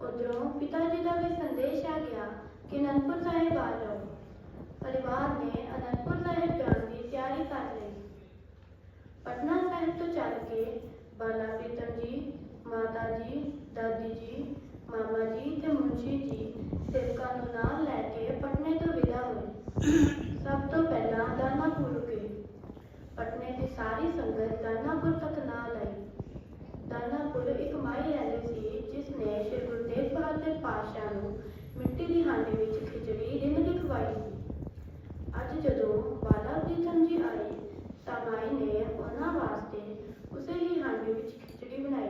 ਉਧਰੋਂ ਪਿਤਾ ਜੀ ਦਾ ਵੀ ਸੰਦੇਸ਼ ਆ ਗਿਆ ਕਿ ਅਨੰਦਪੁਰ ਸਾਹਿਬ ਆ ਜਾਓ। ਪਰਿਵਾਰ ਨੇ ਅਨੰਦਪੁਰ ਸਾਹਿਬ ਜਾਣ ਦੀ ਤਿਆਰੀ ਕਰ ਲਈ। ਪਟਨਾ ਸਾਹਿਬ ਤੋਂ ਚੱਲ ਕੇ ਬਾਲਾ ਪ੍ਰੀਤਮ ਜੀ, ਮਾਤਾ ਜੀ, ਦਾਦੀ ਜੀ, ਮਾਮਾ ਜੀ ਤੇ ਮੁੰਸ਼ੀ ਜੀ ਸੇਵਕਾਂ ਨੂੰ ਨਾਲ ਲੈ ਕੇ ਪਟਨੇ ਤੋਂ ਵਿਦਾ ਹੋਏ। ਸਭ ਤੋਂ ਪਹਿਲਾਂ ਦਾਨਾਪੁਰ ਰੁਕੇ ਪਟਨੇ ਦੀ ਸਾਰੀ ਸੰਗਤ ਦਾਨਾਪੁਰ ਤੱਕ ਨਾਲ ਆਈ ਦਾਨਾਪੁਰ ਇੱਕ ਮਾਈ ਰੈਲੀ ਸੀ, ਜਿਸ ਨੇ ਸ਼੍ਰੀ ਗੁਰੂ ਤੇਗ ਬਹਾਦਰ ਪਾਤਸ਼ਾਹ ਨੂੰ ਮਿੱਟੀ ਦੀ ਹਾਂਡੀ ਵਿੱਚ ਖਿਚੜੀ ਰਿੰਨ ਕੇ ਖਵਾਈ ਸੀ। ਅੱਜ ਜਦੋਂ ਬਾਲਾ ਪ੍ਰੀਤਮ ਜੀ ਆਏ, ਤਾਂ ਮਾਈ ਨੇ ਉਹਨਾਂ ਵਾਸਤੇ ਉਸੇ ਹੀ ਹਾਂਡੀ ਵਿੱਚ ਖਿਚੜੀ ਬਣਾਈ।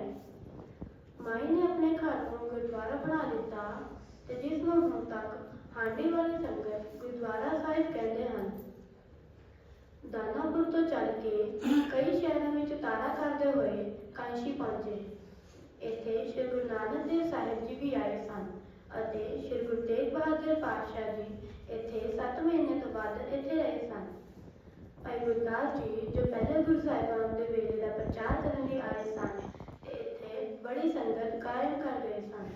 ਮਾਈ ਨੇ ਆਪਣੇ ਘਰ ਨੂੰ ਗੁਰਦੁਆਰਾ ਬਣਾ ਦਿੱਤਾ ਤੇ ਜਿਸ ਨੂੰ ਹੁਣ ਤੱਕ ਹਾਂਡੀ ਵਾਲੀ ਸੰਗਤ ਗੁਰਦੁਆਰਾ ਸਾਹਿਬ ਕਹਿੰਦੇ ਹਨ। ਦਾਨਾਪੁਰ ਤੋਂ ਚੱਲ ਕੇ ਕਈ ਸ਼ਹਿਰਾਂ ਵਿੱਚ ਤਾਰਾ ਕਰਦੇ ਹੋਏ ਕਾਂਸ਼ੀ ਪਹੁੰਚੇ। ਇੱਥੇ ਸ਼੍ਰੀ ਨਾਨਕ ਦੇਵ ਸਾਹਿਬ ਜੀ ਵੀ ਆਏ ਸਨ ਅਤੇ ਸ਼੍ਰੀ ਗੁਰੂ ਤੇਗ ਬਹਾਦਰ ਪਾਤਸ਼ਾਹ ਜੀ ਇੱਥੇ 7 ਮਹੀਨੇ ਤੋਂ ਬਾਅਦ ਇੱਥੇ ਰਹੇ ਸਨ। ਭਾਈ ਗੁਰਦਾਸ ਜੀ ਜੋ ਪਹਿਲੇ ਗੁਰੂ ਸਾਹਿਬਾਨ ਦੇ ਵੇਲੇ ਦਾ ਪ੍ਰਚਾਰ ਕਰਨ ਲਈ ਆਏ ਸਨ ਤੇ ਇੱਥੇ ਬੜੀ ਸੰਗਤ ਕਾਇਮ ਕਰ ਗਏ ਸਨ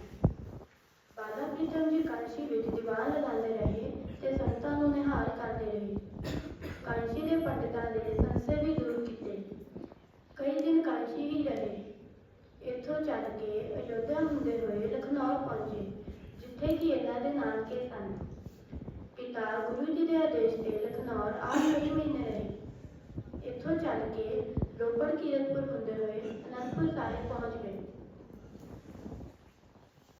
ਬਾਲਾ ਪ੍ਰੀਤਮ ਜੀ ਕਾਂਸ਼ੀ ਵਿੱਚ ਦੀਵਾਨ ਲਗਾਉਂਦੇ ਰਹੇ ਤੇ ਸੰਤਾਂ ਨੂੰ ਨਿਹਾਲ ਕਰਦੇ ਰਹੇ ਕਾਂਸ਼ੀ ਦੇ ਪੰਡਿਤਾਂ ਦੇ ਸੰਸੇ ਵੀ ਦੂਰ ਕੀਤੇ ਕਈ ਦਿਨ ਕਾਂਸ਼ੀ ਹੀ ਰਹੇ ਇੱਥੋਂ ਚੱਲ ਕੇ ਅਯੋਧਿਆ ਹੁੰਦੇ ਹੋਏ ਲਖਨਊ ਪਹੁੰਚੇ ਜਿੱਥੇ ਕਿ ਇਹਨਾਂ ਸਨ ਪਿਤਾ ਗੁਰੂ ਜੀ ਦੇ ਆਦੇਸ਼ ਤੇ ਲਖਨੌਰ ਆਠ ਕਈ ਮਹੀਨੇ ਰਹੇ ਇੱਥੋਂ ਚੱਲ ਕੇ ਰੋਪੜ ਕੀਰਤਪੁਰ ਹੁੰਦੇ ਹੋਏ ਅਨੰਦਪੁਰ ਸਾਹਿਬ ਪਹੁੰਚ ਗਏ।